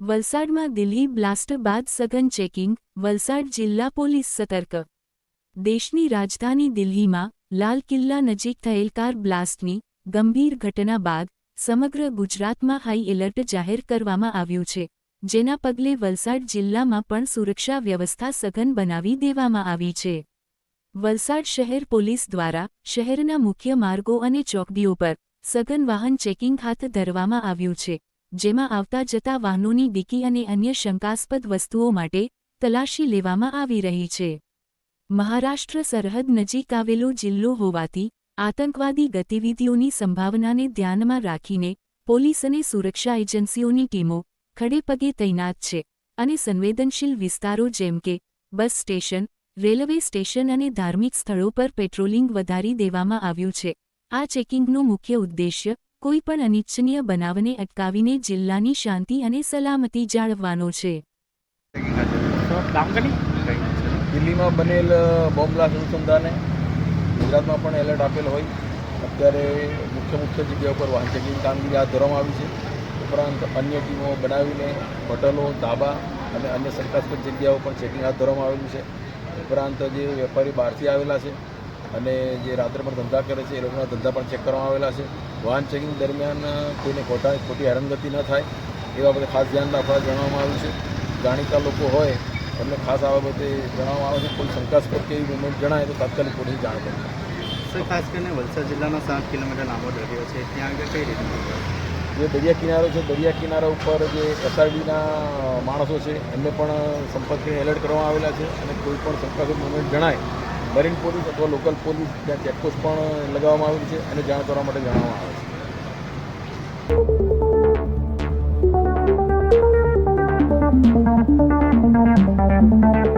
વલસાડમાં દિલ્હી બ્લાસ્ટ બાદ સઘન ચેકિંગ, વલસાડ જિલ્લા પોલીસ સતર્ક. દેશની રાજધાની દિલ્હીમાં લાલ કિલ્લા નજીક થયેલ કાર બ્લાસ્ટની ગંભીર ઘટના બાદ સમગ્ર ગુજરાતમાં હાઈ એલર્ટ જાહેર કરવામાં આવ્યું છે, જેના પગલે વલસાડ જિલ્લામાં પણ સુરક્ષા વ્યવસ્થા સઘન બનાવી દેવામાં આવી છે. વલસાડ શહેર પોલીસ દ્વારા શહેરના મુખ્ય માર્ગો અને ચોકડીઓ પર સઘન વાહન ચેકિંગ હાથ ધરવામાં આવ્યું છે, જેમાં આવતા જતા વાહનોની ડીકી અને અન્ય શંકાસ્પદ વસ્તુઓ માટે તલાશી લેવામાં આવી રહી છે. મહારાષ્ટ્ર સરહદ નજીક આવેલો જિલ્લો હોવાથી આતંકવાદી ગતિવિધિઓની સંભાવનાને ધ્યાનમાં રાખીને પોલીસ અને સુરક્ષા એજન્સીઓની ટીમો ખડેપગે તૈનાત છે અને સંવેદનશીલ વિસ્તારો જેમ કે બસ સ્ટેશન, રેલવે સ્ટેશન અને ધાર્મિક સ્થળો પર પેટ્રોલિંગ વધારી દેવામાં આવ્યું છે. આ ચેકિંગનો મુખ્ય ઉદ્દેશ્ય કોઈ પણ અનિચ્છનીય બનાવને અટકાવીને જિલ્લાની શાંતિ અને સલામતી જાળવવાનો છે. દિલ્હીમાં બનેલ બોમ્બ બ્લાસ્ટ અનુસંધાને ગુજરાતમાં પણ એલર્ટ આપેલ હોય. અત્યારે મુખ્ય મુખ્ય જગ્યા ઉપર વાહન ચેકિંગ કામગીરી હાથ ધરવામાં આવી છે. ઉપરાંત અન્ય ટીમો બનાવીને હોટલો ધાબા અને અન્ય શંકાસ્પદ જગ્યાઓ પર ચેકિંગ હાથ ધરવામાં આવેલું છે. ઉપરાંત જે વેપારી બહારથી આવેલા છે અને જે રાત્રે પણ ધંધા કરે છે એ લોકોના ધંધા પણ ચેક કરવામાં આવેલા છે. વાહન ચેકિંગ દરમિયાન કોઈને ખોટા ખોટી હેરાનગતિ ન થાય એ બાબતે ખાસ ધ્યાન રાખવા જણાવવામાં આવ્યું છે. જાણીતા લોકો હોય એમને ખાસ આ બાબતે જણાવવામાં આવે છે. કોઈ શંકાસ્પદ કે એવી મુવમેન્ટ જણાય તો તાત્કાલિક પોલીસ જાણ કરે સર ખાસ કરીને વલસાડ જિલ્લાનો સાત કિલોમીટર લાંબો દરિયો છે. ત્યાં આગળ કઈ રીતે જે દરિયા કિનારો છે દરિયા કિનારા ઉપર જે એસઆરબીના માણસો છે એમને પણ સંપર્ક એલર્ટ કરવામાં આવેલા છે અને કોઈ પણ શંકાસ્પદ મુવમેન્ટ જણાય મરીન પોલીસ અથવા લોકલ પોલીસ ત્યાં ચેકપોસ્ટ પણ લગાવવામાં આવેલી છે અને જાણ કરવા માટે જણાવવામાં આવે છે.